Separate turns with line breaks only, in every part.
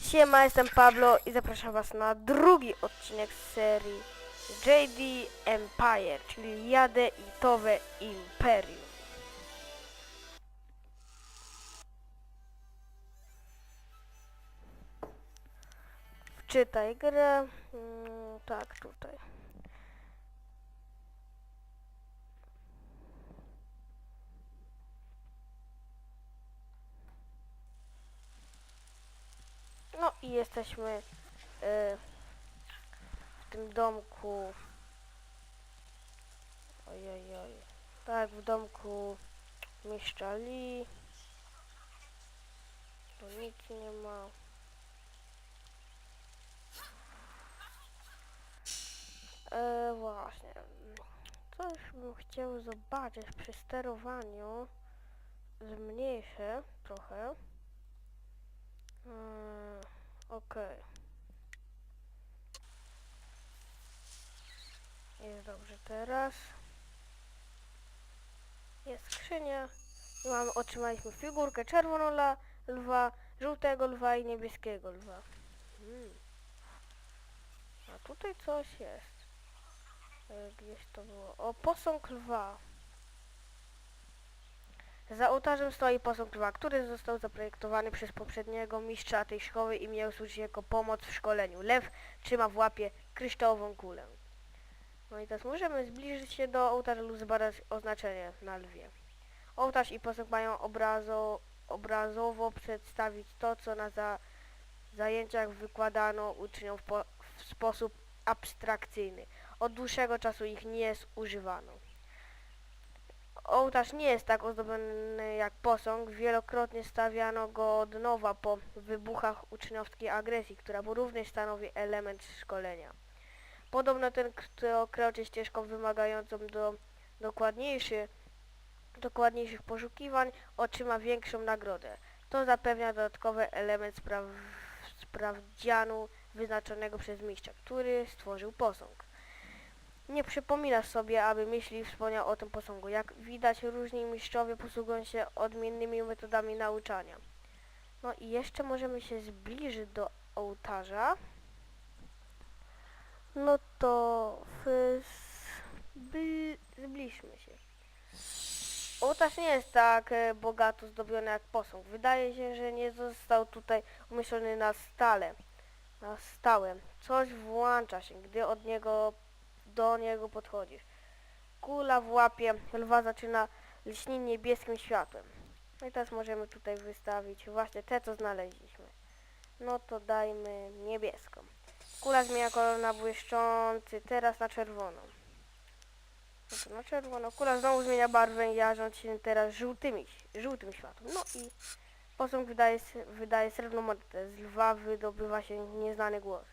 Siema, jestem Pablo i zapraszam was na drugi odcinek z serii JD Empire, czyli Jadę i Towe Imperium. Wczytaj grę. Mm, tak, tutaj. No i jesteśmy e, w tym domku. Ojej, oj. Tak, w domku mistrza Lee. Tu nic nie ma. E, właśnie. Coś bym chciał zobaczyć przy sterowaniu. Zmniejszę trochę. Mm, Okej. Jest dobrze teraz. Jest skrzynia. Mamy, otrzymaliśmy figurkę czerwoną lwa, żółtego lwa i niebieskiego lwa. Hmm. A tutaj coś jest. E, Gdzieś to było. O, posąg lwa. Za ołtarzem stoi posąg lwa, który został zaprojektowany przez poprzedniego mistrza tej szkoły i miał służyć jako pomoc w szkoleniu. Lew trzyma w łapie kryształową kulę. No i teraz możemy zbliżyć się do ołtarza lub zbadać oznaczenie na lwie. Ołtarz i posąg mają obrazo, obrazowo przedstawić to, co na za, zajęciach wykładano uczniom w, po, w sposób abstrakcyjny. Od dłuższego czasu ich nie używano. Ołtarz nie jest tak ozdobiony jak posąg. Wielokrotnie stawiano go od nowa po wybuchach uczniowskiej agresji, która również stanowi element szkolenia. Podobno ten, kto kroczy ścieżką wymagającą do dokładniejszy, dokładniejszych poszukiwań, otrzyma większą nagrodę. To zapewnia dodatkowy element spraw, sprawdzianu wyznaczonego przez mistrza, który stworzył posąg. Nie przypominasz sobie, aby myśli wspomniał o tym posągu. Jak widać, różni mistrzowie posługują się odmiennymi metodami nauczania. No i jeszcze możemy się zbliżyć do ołtarza. No to zbliżmy się. Ołtarz nie jest tak e, bogato zdobiony jak posąg. Wydaje się, że nie został tutaj umieszczony na stale. Na stałe. Coś włącza się, gdy od niego do niego podchodzisz. Kula w łapie lwa zaczyna lśnić niebieskim światłem. No i teraz możemy tutaj wystawić właśnie te, co znaleźliśmy. No to dajmy niebieską. Kula zmienia kolor na błyszczący, teraz na czerwoną. No to na czerwono. Kula znowu zmienia barwę, jarząc się teraz żółtymi, żółtym światłem. No i posąg wydaje, wydaje srebrną monetę. Z lwa wydobywa się nieznany głos.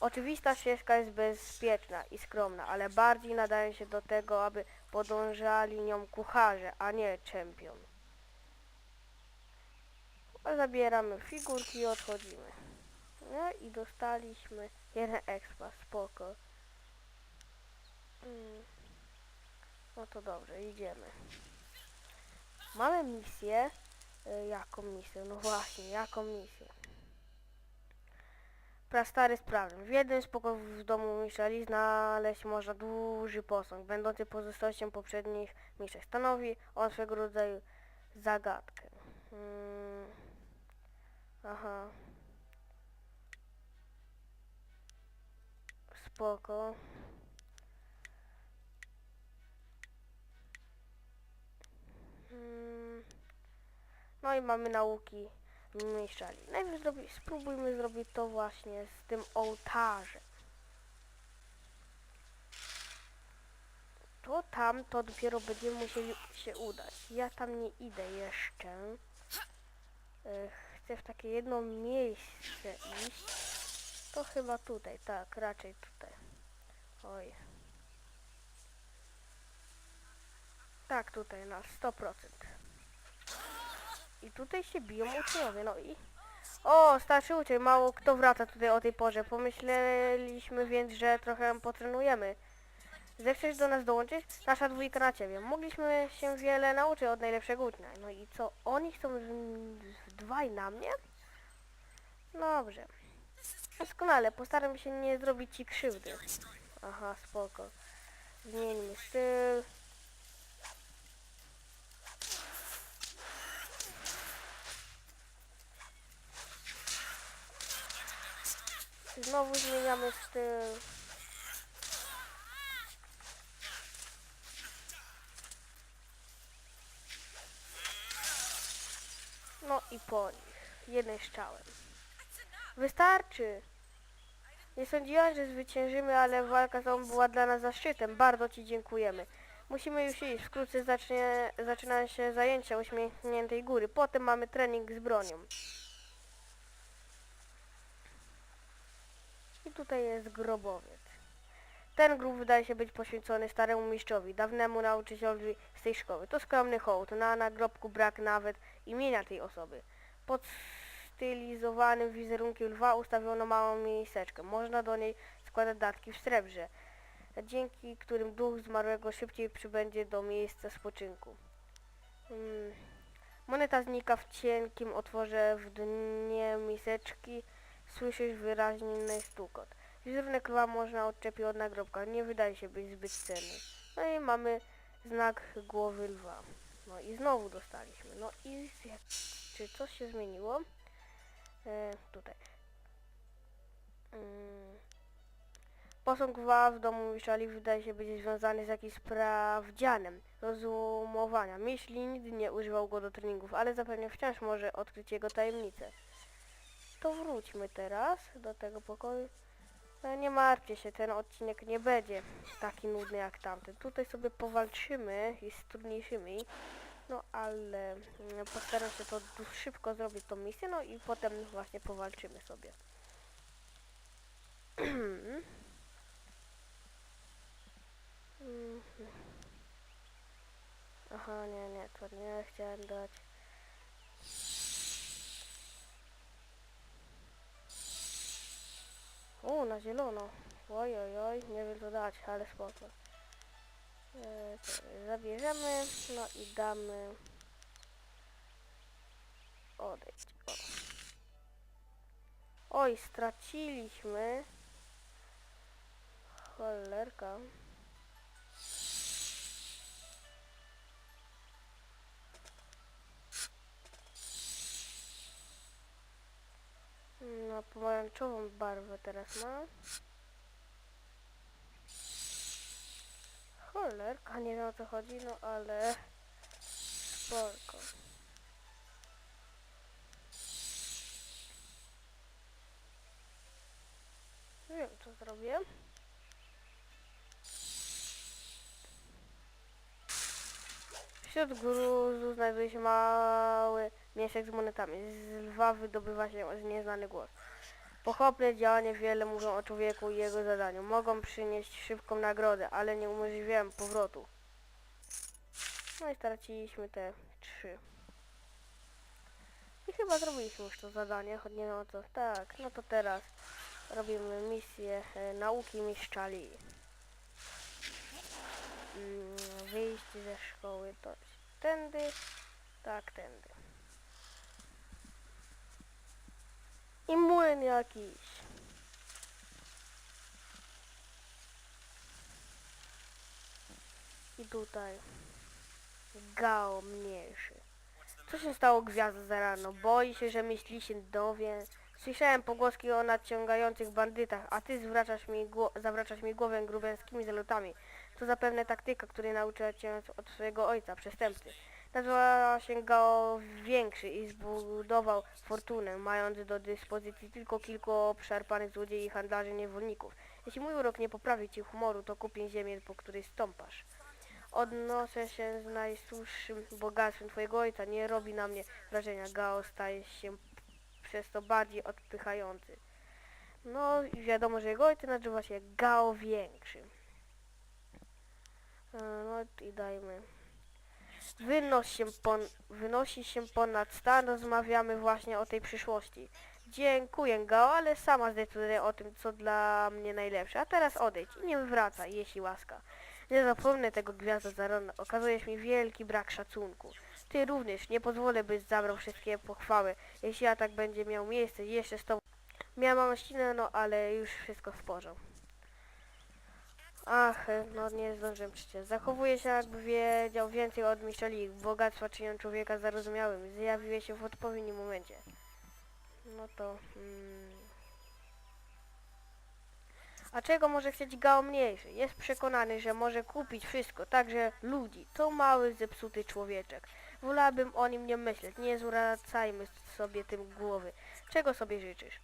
Oczywista ścieżka jest bezpieczna i skromna, ale bardziej nadaje się do tego, aby podążali nią kucharze, a nie czempion. Zabieramy figurki i odchodzimy. No i dostaliśmy jeden expa, spoko. Mm. No to dobrze, idziemy. Mamy misję. Y, Jaką misję? No właśnie, jaką misję? Prastary sprawny. W jednym z pokojów w domu Micheli znaleźć można duży posąg, będący pozostałością poprzednich mistrzów. Stanowi on swego rodzaju zagadkę. Hmm. Aha. Spoko. Hmm. No i mamy nauki mieszali. Najpierw zrobi, spróbujmy zrobić to właśnie z tym ołtarzem. To tam, to dopiero będziemy musieli się udać. Ja tam nie idę jeszcze. E, Chcę w takie jedno miejsce iść. To chyba tutaj, tak, raczej tutaj. Oj. Tak, tutaj na 100%. I tutaj się biją uczniowie, no i... O, starszy uczeń, mało kto wraca tutaj o tej porze. Pomyśleliśmy więc, że trochę potrenujemy. Zechcesz do nas dołączyć? Nasza dwójka na ciebie. Mogliśmy się wiele nauczyć od najlepszego ucznia. No i co, oni chcą w dwaj na mnie? Dobrze. Doskonale, postaram się nie zrobić ci krzywdy. Aha, spoko. Zmieńmy styl. Znowu zmieniamy styl. No i po nich. Jednym strzałem. Wystarczy. Nie sądziłam, że zwyciężymy, ale walka z tobą była dla nas zaszczytem. Bardzo Ci dziękujemy. Musimy już iść. Wkrótce zacznie, zaczynają się zajęcia uśmiechniętej góry. Potem mamy trening z bronią. Tutaj jest grobowiec. Ten grób wydaje się być poświęcony staremu mistrzowi, dawnemu nauczycielowi z tej szkoły. To skromny hołd. Na nagrobku brak nawet imienia tej osoby. Pod stylizowanym wizerunkiem lwa ustawiono małą miejsceczkę. Można do niej składać datki w srebrze, dzięki którym duch zmarłego szybciej przybędzie do miejsca spoczynku. Mm. Moneta znika w cienkim otworze w dnie miseczki. Słyszysz wyraźny stukot. Wizerunek lwa można odczepić od nagrobka. Nie wydaje się być zbyt cenny. No i mamy znak głowy lwa. No i znowu dostaliśmy. No i jak... czy coś się zmieniło? E, tutaj. Mm. Posąg lwa w domu Miszali wydaje się być związany z jakimś sprawdzianem rozumowania. Myśli nigdy nie używał go do treningów, ale zapewne wciąż może odkryć jego tajemnicę. To wróćmy teraz do tego pokoju. No nie martwcie się, ten odcinek nie będzie taki nudny jak tamten. Tutaj sobie powalczymy i z trudniejszymi, no ale mm, postaram się to szybko zrobić tą misję, no i potem właśnie powalczymy sobie. Mhm. Aha, nie, nie, to nie chciałem dać. O, na zielono. Oj, oj, oj, nie wiem co dać, ale spoko. To zabierzemy, no i damy... Odejść. O. Oj, straciliśmy. Cholerka. No, pomarańczową barwę teraz ma. Cholerka, nie wiem o co chodzi, no ale spoko. Nie wiem co zrobię. Wśród gruzu znajduje się mały mieszek z monetami. Z lwa wydobywa się nieznany głos. Pochopne działania wiele mówią o człowieku i jego zadaniu. Mogą przynieść szybką nagrodę, ale nie umożliwiają powrotu. No i straciliśmy te trzy. I chyba zrobiliśmy już to zadanie, choć nie wiem o co. Tak, no to teraz robimy misję e, nauki mieszczali. Mm, wyjście ze szkoły to tędy, tak tędy. I młyn jakiś. I tutaj. Gao mniejszy. Co się stało gwiazdo za rano? Boi się, że myśli się dowie. Słyszałem pogłoski o nadciągających bandytach, a ty zwracasz mi, zawracasz mi głowę grubęskimi zalotami. To zapewne taktyka, której nauczyła cię od swojego ojca, przestępcy. Nazywa się Gao Większy i zbudował fortunę, mając do dyspozycji tylko kilku obszarpanych złodziei i handlarzy niewolników. Jeśli mój urok nie poprawi ci humoru, to kupię ziemię, po której stąpasz. Odnoszę się z najsłuższym bogactwem twojego ojca. Nie robi na mnie wrażenia. Gao staje się przez to bardziej odpychający. No i wiadomo, że jego ojciec nazywa się Gao Większy. E, No i dajmy. Wynoś się pon, wynosi się ponad stan, rozmawiamy właśnie o tej przyszłości. Dziękuję Gao, ale sama zdecyduję o tym, co dla mnie najlepsze. A teraz odejdź i nie wracaj, jeśli łaska. Nie zapomnę tego gwiazda zarona. Okazujesz mi wielki brak szacunku. Ty również, nie pozwolę, byś zabrał wszystkie pochwały. Jeśli atak będzie miał miejsce jeszcze z tobą... Miałem małościnę, no ale już wszystko w porządku. Ach, e, no nie zdążyłem przecież. Zachowuje się jakby wiedział więcej od Micheli. Bogactwa czynią człowieka zarozumiałym. Zjawiły się w odpowiednim momencie. No to... Mm. A czego może chcieć Gao mniejszy? Jest przekonany, że może kupić wszystko, także ludzi. To mały, zepsuty człowieczek. Wolałabym o nim nie myśleć. Nie zwracajmy sobie tym głowy. Czego sobie życzysz?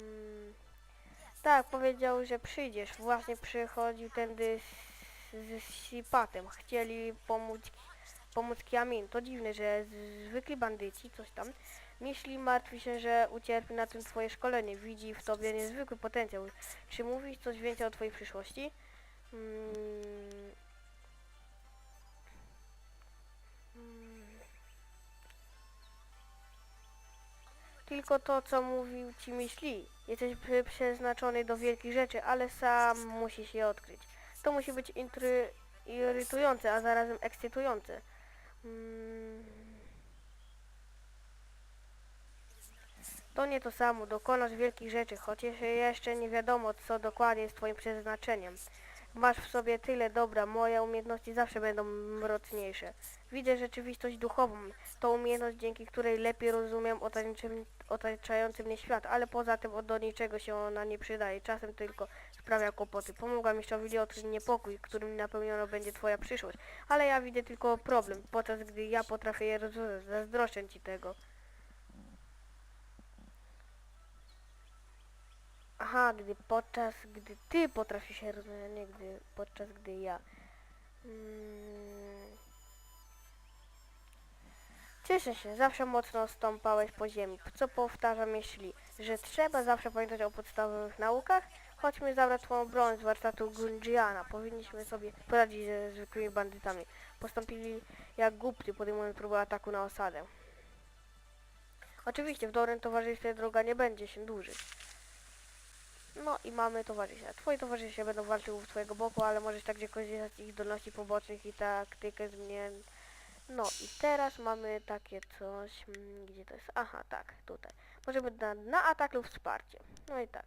Mm. Tak, powiedział, że przyjdziesz. Właśnie przychodził tędy z, z Sipatem. Chcieli pomóc, pomóc Kiamin. To dziwne, że zwykli bandyci, coś tam. Myśli martwi się, że ucierpi na tym twoje szkolenie. Widzi w tobie niezwykły potencjał. Czy mówisz coś więcej o twojej przyszłości? Mm. Mm. Tylko to, co mówił ci myśli. Jesteś przeznaczony do wielkich rzeczy, ale sam musisz je odkryć. To musi być intry, irytujące, a zarazem ekscytujące. Mm. To nie to samo, dokonasz wielkich rzeczy, chociaż jeszcze nie wiadomo, co dokładnie jest twoim przeznaczeniem. Masz w sobie tyle dobra, moje umiejętności zawsze będą mrocniejsze. Widzę rzeczywistość duchową, to umiejętność, dzięki której lepiej rozumiem otaczający mnie świat, ale poza tym od do niczego się ona nie przydaje, czasem tylko sprawia kłopoty. Pomogła mistrzowi odkryć niepokój, którym napełniona będzie twoja przyszłość, ale ja widzę tylko problem, podczas gdy ja potrafię je rozwiązać, zazdroszczę ci tego. Aha, gdy podczas gdy ty potrafisz się rozumieć, nie gdy podczas gdy ja. Mm. Cieszę się, zawsze mocno stąpałeś po ziemi. Co powtarzam myśli, że trzeba zawsze pamiętać o podstawowych naukach? Chodźmy zabrać twoją broń z warsztatu Gunjiana. Powinniśmy sobie poradzić ze zwykłymi bandytami. Postąpili jak głupty, podejmując próbę ataku na osadę. Oczywiście w dobrym towarzystwie droga nie będzie się dłużyć. No i mamy towarzysza. Twoi towarzysze będą walczyć u twojego boku, ale możesz także korzystać z ich zdolności pobocznych i taktykę zmien. No i teraz mamy takie coś, mm, gdzie to jest? Aha, tak, tutaj. Możemy na, na atak lub wsparcie. No i tak.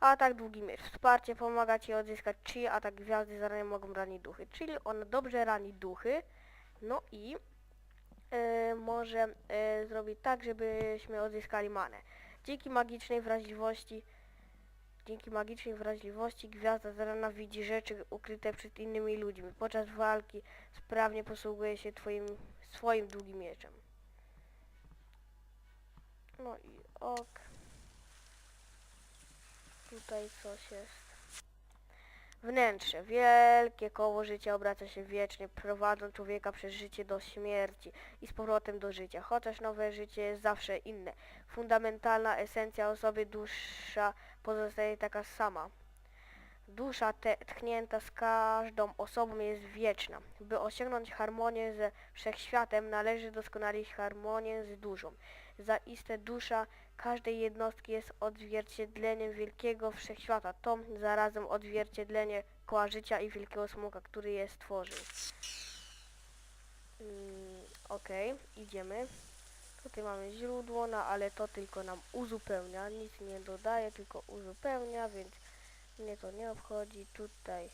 Atak długi miecz. Wsparcie pomaga ci odzyskać chi, atak gwiazdy zarania mogą ranić duchy. Czyli on dobrze rani duchy. No i e, może e, zrobić tak, żebyśmy odzyskali manę. Dzięki magicznej wrażliwości Dzięki magicznej wrażliwości gwiazda zarana widzi rzeczy ukryte przed innymi ludźmi. Podczas walki sprawnie posługuje się twoim, swoim długim mieczem. No i ok. Tutaj coś jest. Wnętrze. Wielkie koło życia obraca się wiecznie, prowadząc człowieka przez życie do śmierci i z powrotem do życia. Chociaż nowe życie jest zawsze inne. Fundamentalna esencja osoby dusza pozostaje taka sama. Dusza tchnięta z każdą osobą jest wieczna. By osiągnąć harmonię ze wszechświatem należy doskonalić harmonię z duszą. Zaiste dusza każdej jednostki jest odzwierciedleniem wielkiego wszechświata. To zarazem odzwierciedlenie koła życia i wielkiego smoka, który je stworzył. Mm, Okej, idziemy. Tutaj mamy źródło, no ale to tylko nam uzupełnia, nic nie dodaje, tylko uzupełnia, więc mnie to nie obchodzi. Tutaj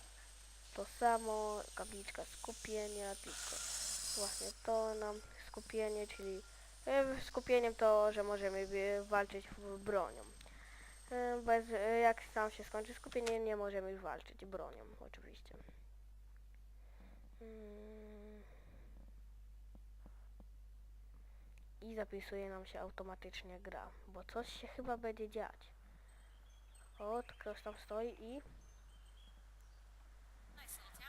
to samo, kapliczka skupienia, tylko właśnie to nam skupienie, czyli skupieniem to, że możemy walczyć bronią. Bez, e, jak tam się skończy skupienie, nie możemy już walczyć bronią, oczywiście. Mm. i zapisuje nam się automatycznie gra, bo coś się chyba będzie dziać. O, to ktoś tam stoi i...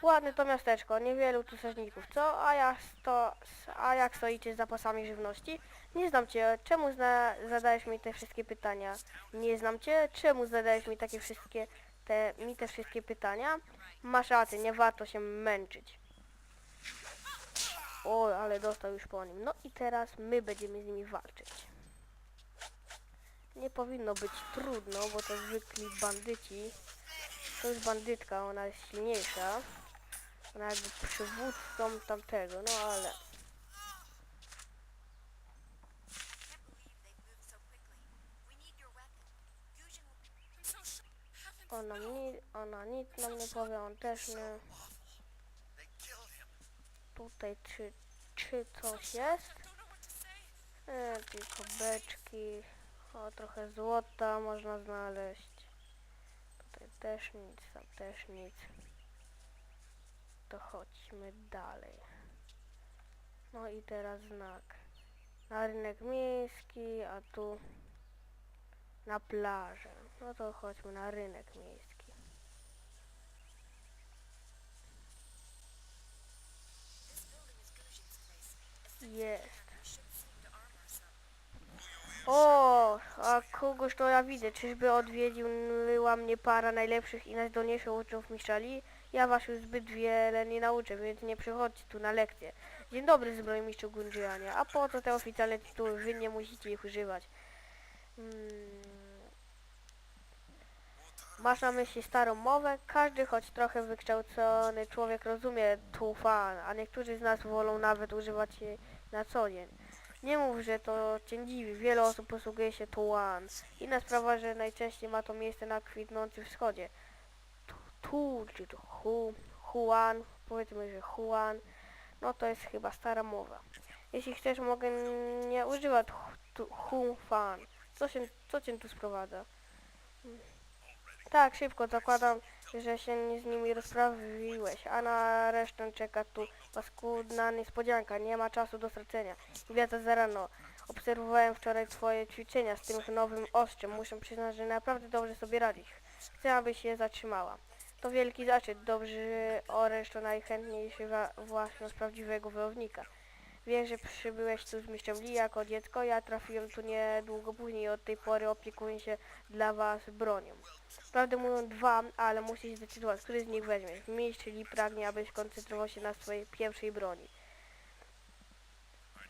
Ładne to miasteczko, niewielu tu strażników, co? A jak, sto, a jak stoicie z zapasami żywności? Nie znam cię, czemu zna, zadajesz mi te wszystkie pytania? Nie znam cię, czemu zadajesz mi takie wszystkie, te, mi te wszystkie pytania? Masz rację, nie warto się męczyć. O, ale dostał już po nim. No i teraz my będziemy z nimi walczyć. Nie powinno być trudno, bo to zwykli bandyci. To jest bandytka, ona jest silniejsza. Jakby przywódcą tamtego, no ale... Ona, ni ona nic nam nie powie, on też nie. Tutaj czy, czy coś jest? E, tylko beczki. O, trochę złota można znaleźć. Tutaj też nic, tam też nic. To chodźmy dalej. No i teraz znak. Na rynek miejski, a tu na plażę. No to chodźmy na rynek miejski. Jest. O, a kogoś to ja widzę. Czyżby odwiedziła mnie para najlepszych i najzdolniejszych uczniów mistrzali? Ja was już zbyt wiele nie nauczę, więc nie przychodźcie tu na lekcje. Dzień dobry, zbrojmistrzu Gundzianie. A po co te oficjalne tytuły? Wy nie musicie ich używać. Mm. Masz na myśli starą mowę? Każdy, choć trochę wykształcony człowiek rozumie tufan, a niektórzy z nas wolą nawet używać jej na co dzień. Nie mów, że to cię dziwi. Wiele osób posługuje się tuan. Inna sprawa, że najczęściej ma to miejsce na kwitnącym wschodzie. Tu, tu czy to hu, huan, powiedzmy, że huan, no to jest chyba stara mowa. Jeśli chcesz, mogę nie używać hu, tu- fan. Co, się, co cię tu sprowadza? Tak, szybko, zakładam, że się nie z nimi rozprawiłeś, a na resztę czeka tu paskudna niespodzianka, nie ma czasu do stracenia. Gwiazda za rano. Obserwowałem wczoraj twoje ćwiczenia z tym nowym ostrzem. Muszę przyznać, że naprawdę dobrze sobie radzisz. Chcę, abyś się zatrzymała. To wielki zaszczyt. Dobrzy oręż to najchętniejszy własność prawdziwego wojownika. Wiesz, że przybyłeś tu z mistrzem Lee jako dziecko. Ja trafiłem tu niedługo później od tej pory opiekuję się dla was bronią. Prawdę mówią dwa, ale musisz zdecydować, który z nich weźmiesz. Mistrz Lee pragnie, abyś koncentrował się na swojej pierwszej broni.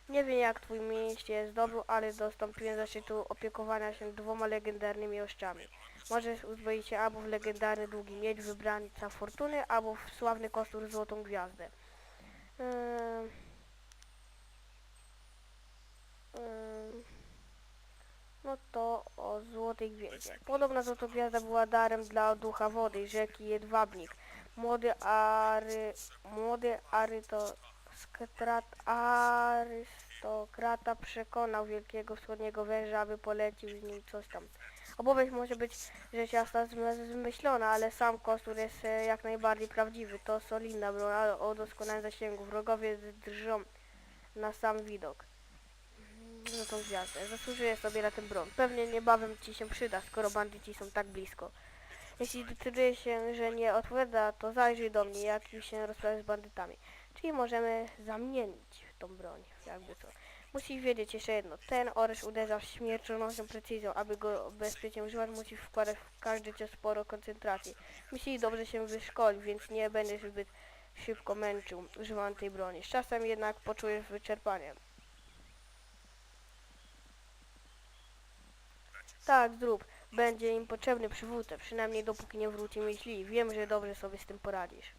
Nie wiem jak twój mistrz jest dobry, ale dostąpiłem zaszczytu opiekowania się dwoma legendarnymi oszczami. Możesz uzbroić się albo w legendarny długi miecz wybrańca fortuny, albo w sławny kostur złotą gwiazdę. Ym. Ym. No to o Złotej Gwieździe. Podobna Złota Gwiazda była darem dla ducha wody, rzeki Jedwabnik. Młody Ary... Młody Aryto... Skrat, arystokrata przekonał wielkiego wschodniego węża, aby polecił z nim coś tam. Opowieść może być rzecz jasna zm- zmyślona, ale sam kostur jest e, jak najbardziej prawdziwy. To solidna broń o doskonałym zasięgu. Wrogowie drżą na sam widok. No tą gwiazdę. Zasłużyłeś sobie na ten broń. Pewnie niebawem ci się przyda, skoro bandyci są tak blisko. Jeśli decyduje się, że nie odpowiada, to zajrzyj do mnie, jak już się rozprawię z bandytami. Czyli możemy zamienić tą broń, jakby co. Musisz wiedzieć jeszcze jedno. Ten oręż uderza w śmiercionośną precyzją. Aby go bezpiecznie używać, musisz wkładać w każdy cios sporo koncentracji. Musi dobrze się wyszkolić, więc nie będziesz zbyt szybko męczył używając tej broni. Z czasem jednak poczujesz wyczerpanie. Tak, zrób. Będzie im potrzebny przywódca, przynajmniej dopóki nie wróci myśli. Wiem, że dobrze sobie z tym poradzisz.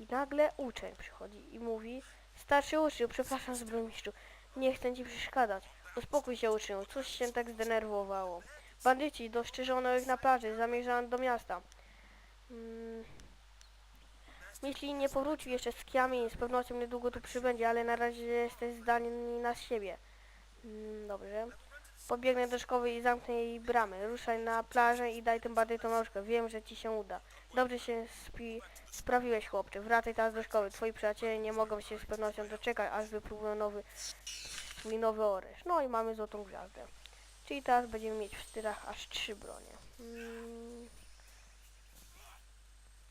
I nagle uczeń przychodzi i mówi Starszy uczniu, przepraszam zbrojmistrzu, nie chcę ci przeszkadzać. Uspokój się uczniu, coś się tak zdenerwowało. Bandyci, dostrzeżono ich na plaży, zamierzają do miasta. Mm. Jeśli nie powrócił jeszcze z kiami, z pewnością niedługo tu przybędzie, ale na razie jesteś zdani na siebie. Mm, dobrze. Pobiegnę do szkoły i zamknę jej bramy. Ruszaj na plażę i daj tym bandytom nauczkę. Wiem, że ci się uda. Dobrze się spi... sprawiłeś, chłopcze. Wracaj teraz do szkoły. Twoi przyjaciele nie mogą się z pewnością doczekać, aż wypróbują nowy, swój nowy oręż. No i mamy złotą gwiazdę. Czyli teraz będziemy mieć w stylach aż trzy bronie. Mm.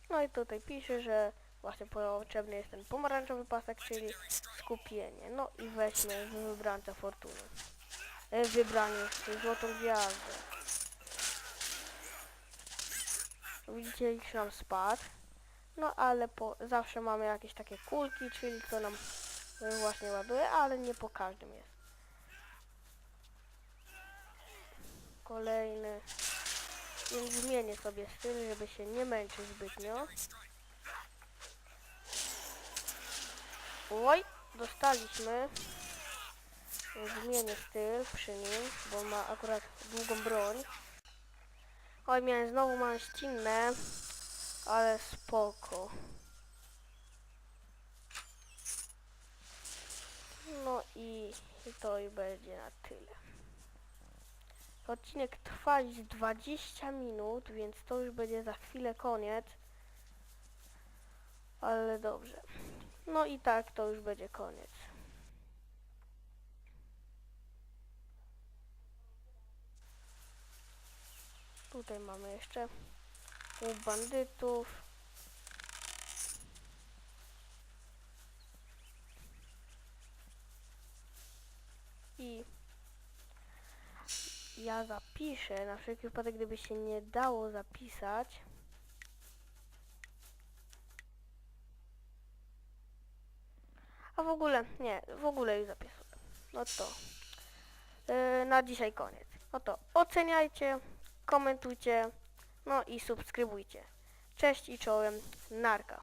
No i tutaj pisze, że właśnie potrzebny jest ten pomarańczowy pasek, czyli skupienie. No i weźmy wybrańca fortuny. E, Wybranie złotą gwiazdę. Widzicie, ich nam spadł. No ale po, zawsze mamy jakieś takie kulki, czyli co nam e, właśnie ładuje, ale nie po każdym jest. Kolejny. Więc zmienię sobie styl, żeby się nie męczyć zbytnio. Oj, dostaliśmy. Zmienię styl przy nim, bo ma akurat długą broń. Oj, miałem znowu mam ścinne, ale spoko. No i, i to i będzie na tyle. Odcinek trwa już 20 minut, więc to już będzie za chwilę koniec. Ale dobrze. No i tak to już będzie koniec. Tutaj mamy jeszcze u bandytów. I ja zapiszę, na wszelki wypadek, gdyby się nie dało zapisać. A w ogóle, nie, w ogóle już zapisuję. No to yy, na dzisiaj koniec. No to oceniajcie, komentujcie, no i subskrybujcie. Cześć i czołem, narka.